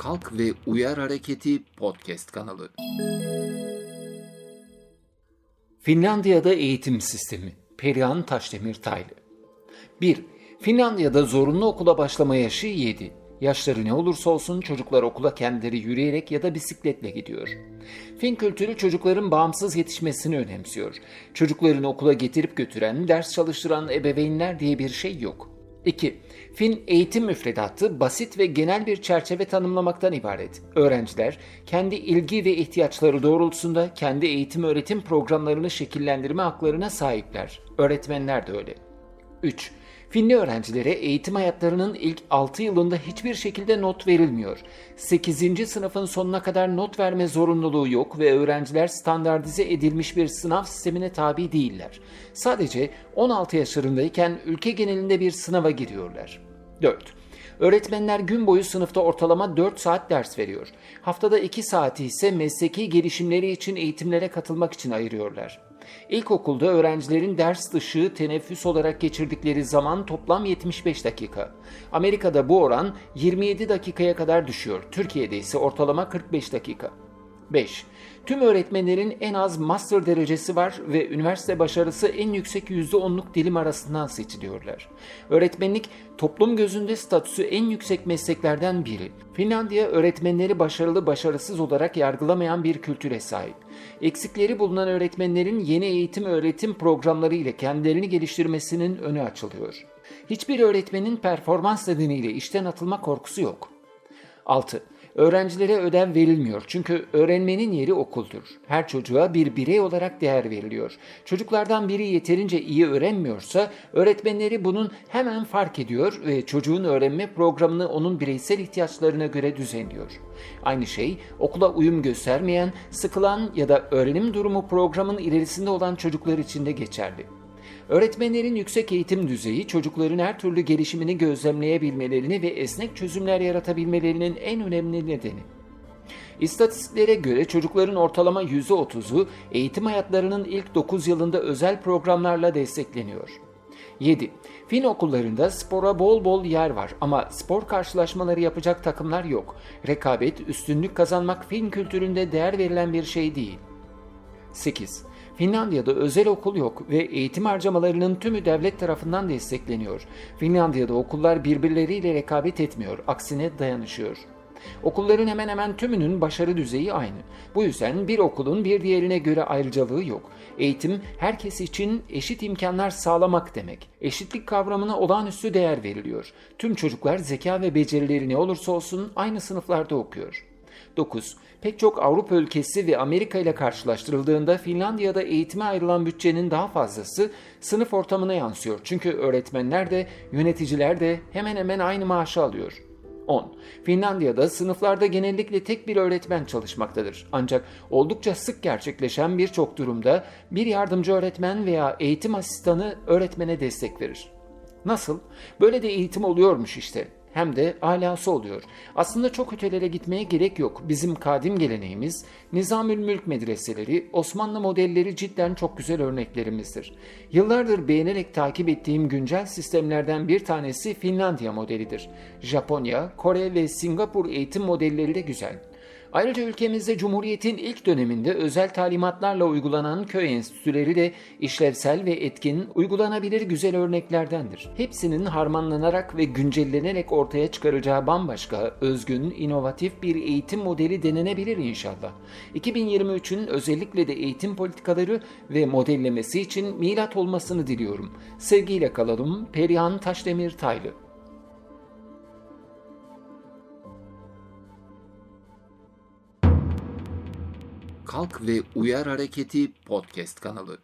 Kalk ve Uyar Hareketi podcast kanalı. Finlandiya'da eğitim sistemi. Perihan Taşdemir Taylı 1. Finlandiya'da zorunlu okula başlama yaşı 7. Yaşları ne olursa olsun çocuklar okula kendileri yürüyerek ya da bisikletle gidiyor. Fin kültürü çocukların bağımsız yetişmesini önemsiyor. Çocuklarını okula getirip götüren, ders çalıştıran ebeveynler diye bir şey yok. 2. Fin eğitim müfredatı basit ve genel bir çerçeve tanımlamaktan ibaret. Öğrenciler kendi ilgi ve ihtiyaçları doğrultusunda kendi eğitim öğretim programlarını şekillendirme haklarına sahipler. Öğretmenler de öyle. 3. Finli öğrencilere eğitim hayatlarının ilk 6 yılında hiçbir şekilde not verilmiyor. 8. sınıfın sonuna kadar not verme zorunluluğu yok ve öğrenciler standartize edilmiş bir sınav sistemine tabi değiller. Sadece 16 yaşlarındayken ülke genelinde bir sınava giriyorlar. 4. Öğretmenler gün boyu sınıfta ortalama 4 saat ders veriyor. Haftada 2 saati ise mesleki gelişimleri için eğitimlere katılmak için ayırıyorlar. İlkokulda öğrencilerin ders dışı teneffüs olarak geçirdikleri zaman toplam 75 dakika. Amerika'da bu oran 27 dakikaya kadar düşüyor. Türkiye'de ise ortalama 45 dakika. 5. Tüm öğretmenlerin en az master derecesi var ve üniversite başarısı en yüksek %10'luk dilim arasından seçiliyorlar. Öğretmenlik toplum gözünde statüsü en yüksek mesleklerden biri. Finlandiya öğretmenleri başarılı başarısız olarak yargılamayan bir kültüre sahip. Eksikleri bulunan öğretmenlerin yeni eğitim öğretim programları ile kendilerini geliştirmesinin önü açılıyor. Hiçbir öğretmenin performans nedeniyle işten atılma korkusu yok. 6. Öğrencilere ödev verilmiyor çünkü öğrenmenin yeri okuldur. Her çocuğa bir birey olarak değer veriliyor. Çocuklardan biri yeterince iyi öğrenmiyorsa öğretmenleri bunun hemen fark ediyor ve çocuğun öğrenme programını onun bireysel ihtiyaçlarına göre düzenliyor. Aynı şey okula uyum göstermeyen, sıkılan ya da öğrenim durumu programın ilerisinde olan çocuklar için de geçerli. Öğretmenlerin yüksek eğitim düzeyi çocukların her türlü gelişimini gözlemleyebilmelerini ve esnek çözümler yaratabilmelerinin en önemli nedeni. İstatistiklere göre çocukların ortalama %30'u eğitim hayatlarının ilk 9 yılında özel programlarla destekleniyor. 7. Fin okullarında spora bol bol yer var ama spor karşılaşmaları yapacak takımlar yok. Rekabet, üstünlük kazanmak fin kültüründe değer verilen bir şey değil. 8. Finlandiya'da özel okul yok ve eğitim harcamalarının tümü devlet tarafından destekleniyor. Finlandiya'da okullar birbirleriyle rekabet etmiyor, aksine dayanışıyor. Okulların hemen hemen tümünün başarı düzeyi aynı. Bu yüzden bir okulun bir diğerine göre ayrıcalığı yok. Eğitim herkes için eşit imkanlar sağlamak demek. Eşitlik kavramına olağanüstü değer veriliyor. Tüm çocuklar zeka ve becerileri ne olursa olsun aynı sınıflarda okuyor. 9. Pek çok Avrupa ülkesi ve Amerika ile karşılaştırıldığında Finlandiya'da eğitime ayrılan bütçenin daha fazlası sınıf ortamına yansıyor. Çünkü öğretmenler de yöneticiler de hemen hemen aynı maaşı alıyor. 10. Finlandiya'da sınıflarda genellikle tek bir öğretmen çalışmaktadır. Ancak oldukça sık gerçekleşen birçok durumda bir yardımcı öğretmen veya eğitim asistanı öğretmene destek verir. Nasıl? Böyle de eğitim oluyormuş işte hem de alası oluyor. Aslında çok ötelere gitmeye gerek yok. Bizim kadim geleneğimiz, Nizamül Mülk medreseleri, Osmanlı modelleri cidden çok güzel örneklerimizdir. Yıllardır beğenerek takip ettiğim güncel sistemlerden bir tanesi Finlandiya modelidir. Japonya, Kore ve Singapur eğitim modelleri de güzel. Ayrıca ülkemizde Cumhuriyet'in ilk döneminde özel talimatlarla uygulanan köy enstitüleri de işlevsel ve etkin, uygulanabilir güzel örneklerdendir. Hepsinin harmanlanarak ve güncellenerek ortaya çıkaracağı bambaşka, özgün, inovatif bir eğitim modeli denenebilir inşallah. 2023'ün özellikle de eğitim politikaları ve modellemesi için milat olmasını diliyorum. Sevgiyle kalalım. Perihan Taşdemir Taylı Kalk ve Uyar Hareketi podcast kanalı.